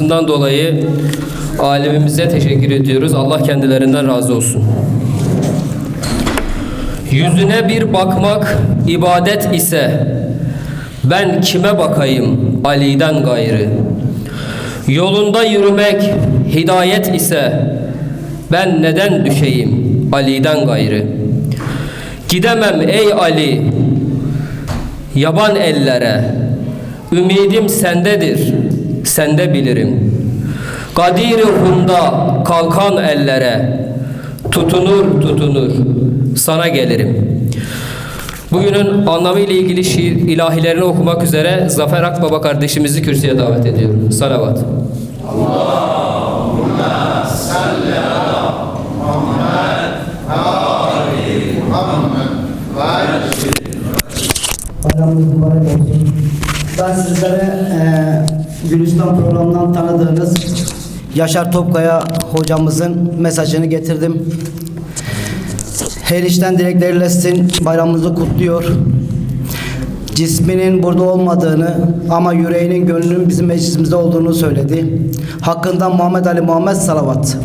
Bundan dolayı alimimize teşekkür ediyoruz. Allah kendilerinden razı olsun. Yüzüne bir bakmak ibadet ise ben kime bakayım Ali'den gayrı. Yolunda yürümek hidayet ise ben neden düşeyim Ali'den gayrı. Gidemem ey Ali yaban ellere ümidim sendedir sende bilirim Kadir hunda kalkan ellere tutunur tutunur sana gelirim Bugünün anlamı ile ilgili şiir ilahilerini okumak üzere Zafer Akbaba kardeşimizi kürsüye davet ediyorum. Salavat. Bayramınız mübarek. Ben sizlere e, Gülistan programından tanıdığınız Yaşar Topkaya hocamızın mesajını getirdim. Her işten dilekleriyle sizin bayramınızı kutluyor. Cisminin burada olmadığını ama yüreğinin gönlünün bizim meclisimizde olduğunu söyledi. Hakkında Muhammed Ali Muhammed salavat.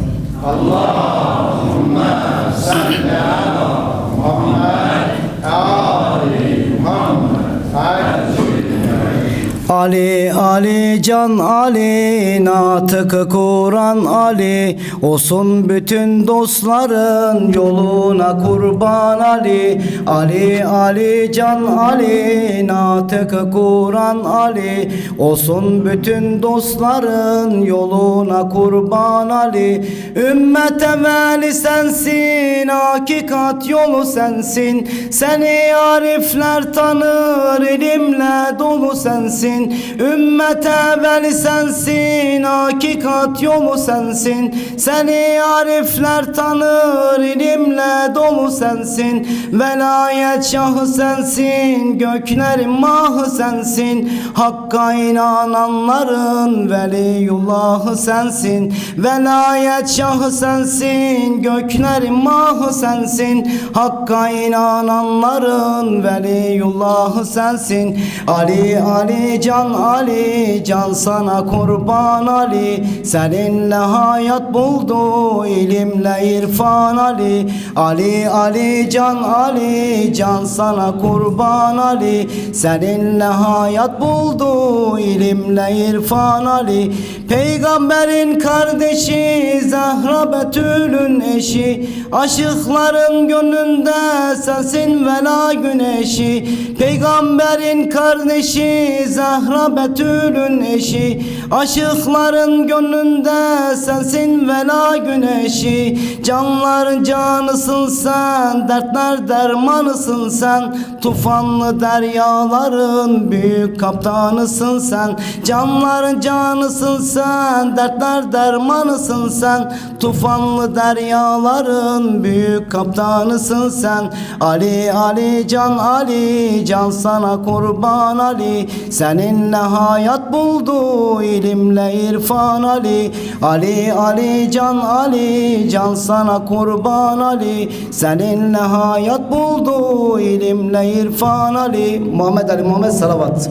Ali Ali can Ali natıkı Kur'an Ali. Olsun bütün dostların yoluna kurban Ali. Ali Ali can Ali natıkı Kur'an Ali. Olsun bütün dostların yoluna kurban Ali. Ümmete veli sensin hakikat yolu sensin. Seni arifler tanır ilimle dolu sensin Ümmete veli sensin Hakikat yolu sensin. Seni arifler tanır ilimle dolu sensin. Velayet şahı sensin Göklerin mahı sensin. Hakka inananların Veliyullahı sensin. Velayet şahı sensin Göklerin mahı sensin. Hakka inananların Veliyullahı sensin. Ali Ali can Ali can sana kurban Ali. Seninle hayat buldu ilimle irfan Ali. Ali Ali can Ali can sana kurban Ali. Seninle hayat buldu ilimle irfan Ali. Peygamberin kardeşi Zahra Betül'ün eşi. Aşıkların gönlünde sensin vela güneşi. Peygamberin kardeşi Zahra Betül'ün eşi. Aşıkların gönlünde sensin vela güneşi. Canların canısın sen Dertler dermanısın sen. Tufanlı deryaların büyük kaptanısın sen. Canların canısın sen Dertler dermanısın sen. Tufanlı deryaların büyük kaptanısın sen. Ali Ali can Ali can sana kurban Ali. Seninle hayat buldu ilimle irfan Ali Ali Ali can Ali can sana kurban Ali Seninle hayat buldu ilimle irfan Ali Muhammed Ali Muhammed salavat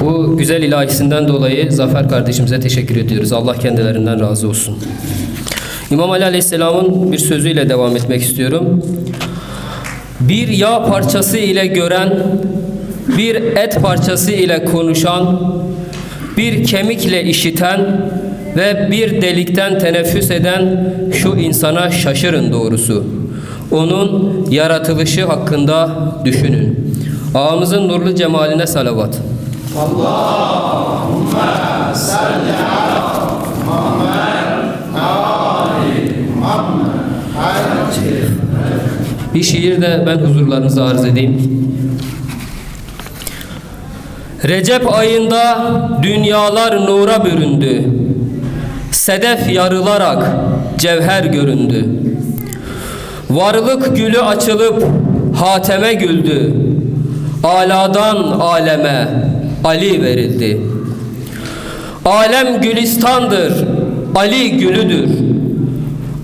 Bu güzel ilahisinden dolayı Zafer kardeşimize teşekkür ediyoruz. Allah kendilerinden razı olsun. İmam Ali Aleyhisselam'ın bir sözüyle devam etmek istiyorum. Bir yağ parçası ile gören, bir et parçası ile konuşan, bir kemikle işiten ve bir delikten teneffüs eden şu insana şaşırın doğrusu. Onun yaratılışı hakkında düşünün. Ağamızın nurlu cemaline salavat. Bir şiir de ben huzurlarınıza arz edeyim. Recep ayında dünyalar nura büründü. Sedef yarılarak cevher göründü. Varlık gülü açılıp hateme güldü. Aladan aleme Ali verildi. Alem gülistandır, Ali gülüdür.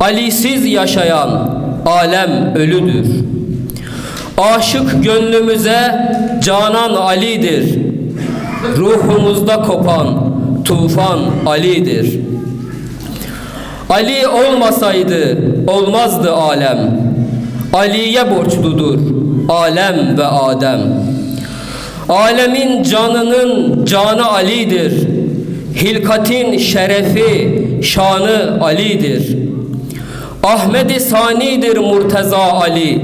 Ali'siz yaşayan alem ölüdür. Aşık gönlümüze Canan Ali'dir. Ruhumuzda kopan tufan Ali'dir. Ali olmasaydı olmazdı alem. Ali'ye borçludur alem ve Adem. Alemin canının canı Ali'dir. Hilkatin şerefi şanı Ali'dir. Ahmedi Sani'dir Murteza Ali.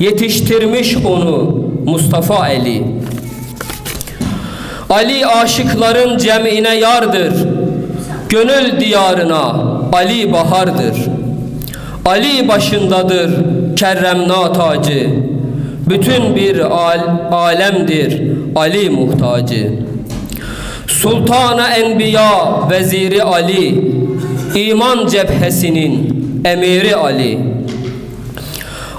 Yetiştirmiş onu Mustafa Ali. Ali aşıkların cemine yardır. Gönül diyarına Ali bahardır. Ali başındadır kerremna tacı. Bütün bir al, alemdir Ali muhtacı. Sultana Enbiya veziri Ali. iman cephesinin emiri Ali.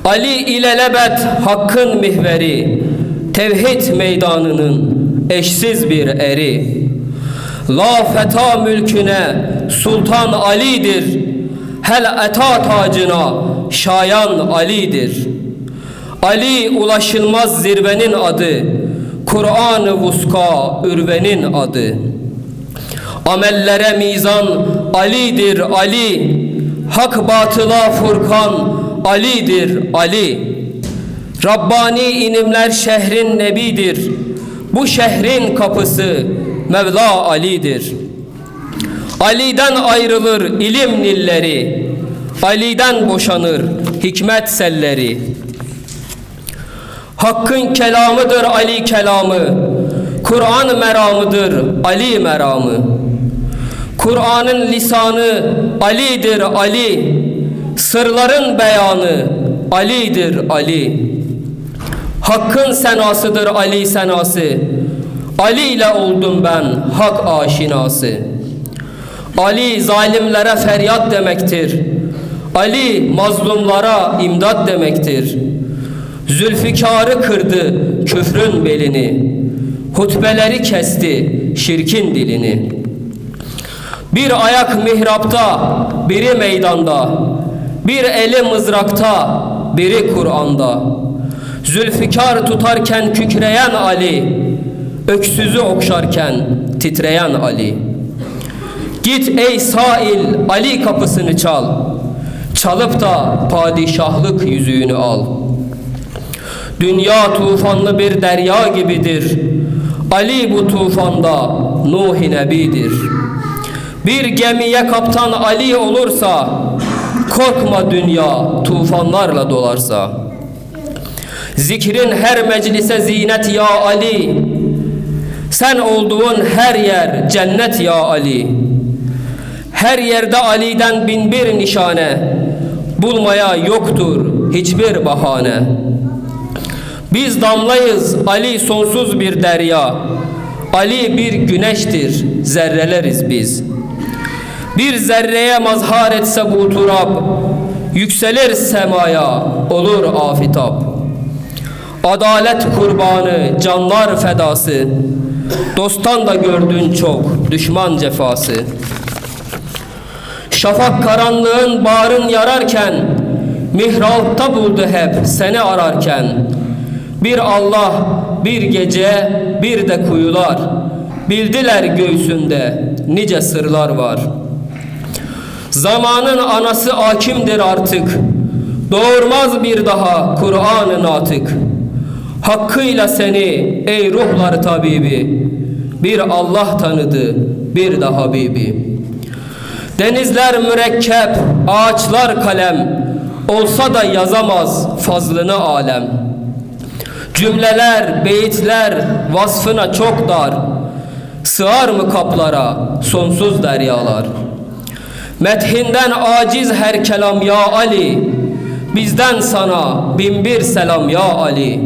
Ali ilelebet hakkın mihveri. Tevhid meydanının eşsiz bir eri. La feta mülküne Sultan Ali'dir. Hel eta tacına şayan Ali'dir. Ali ulaşılmaz zirvenin adı. Kur'an-ı Vuska ürvenin adı. Amellere mizan Ali'dir Ali. Hak batıla furkan Ali'dir Ali. Rabbani inimler şehrin nebidir. Bu şehrin kapısı Mevla Ali'dir. Ali'den ayrılır ilim nilleri. Ali'den boşanır hikmet selleri. Hakkın kelamıdır Ali kelamı. Kur'an meramıdır Ali meramı. Kur'an'ın lisanı Ali'dir Ali. Sırların beyanı Ali'dir Ali. Hakkın senasıdır Ali senası. Ali ile oldum ben hak aşinası. Ali zalimlere feryat demektir. Ali mazlumlara imdat demektir. Zülfikarı kırdı küfrün belini. Hutbeleri kesti şirkin dilini. Bir ayak mihrapta, biri meydanda. Bir eli mızrakta, biri Kur'an'da. Zülfikar tutarken kükreyen Ali, öksüzü okşarken titreyen Ali. Git ey sail Ali kapısını çal. Çalıp da padişahlık yüzüğünü al. Dünya tufanlı bir derya gibidir. Ali bu tufanda Nuh Nebidir. Bir gemiye kaptan Ali olursa korkma dünya tufanlarla dolarsa. Zikrin her meclise zinet ya Ali. Sen olduğun her yer cennet ya Ali. Her yerde Ali'den bin bir nişane. Bulmaya yoktur hiçbir bahane. Biz damlayız Ali sonsuz bir derya. Ali bir güneştir zerreleriz biz. Bir zerreye mazhar etse bu turab Yükselir semaya olur afitap. Adalet kurbanı canlar fedası Dosttan da gördün çok düşman cefası. Şafak karanlığın bağrın yararken Mihrapta buldu hep seni ararken. Bir Allah bir gece bir de kuyular Bildiler göğsünde nice sırlar var Zamanın anası akimdir artık. Doğurmaz bir daha Kur'an-ı natık. Hakkıyla seni ey ruhlar tabibi Bir Allah tanıdı bir de Habibi. Denizler mürekkep, ağaçlar kalem Olsa da yazamaz fazlını alem. Cümleler, beyitler vasfına çok dar. Sığar mı kaplara sonsuz deryalar Methinden aciz her kelam ya Ali. Bizden sana bin bir selam ya Ali.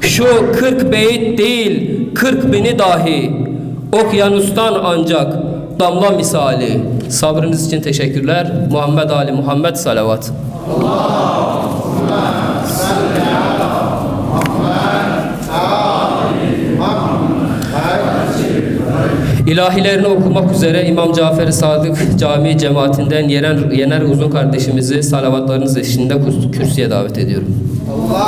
Şu kırk beyit değil kırk bini dahi. Okyanustan ancak damla misali. Sabrınız için teşekkürler. Muhammed Ali Muhammed salavat İlahilerini okumak üzere İmam Cafer-i Sadık Camii cemaatinden Yener, Yener Uzun kardeşimizi salavatlarınız eşliğinde kürsüye davet ediyorum.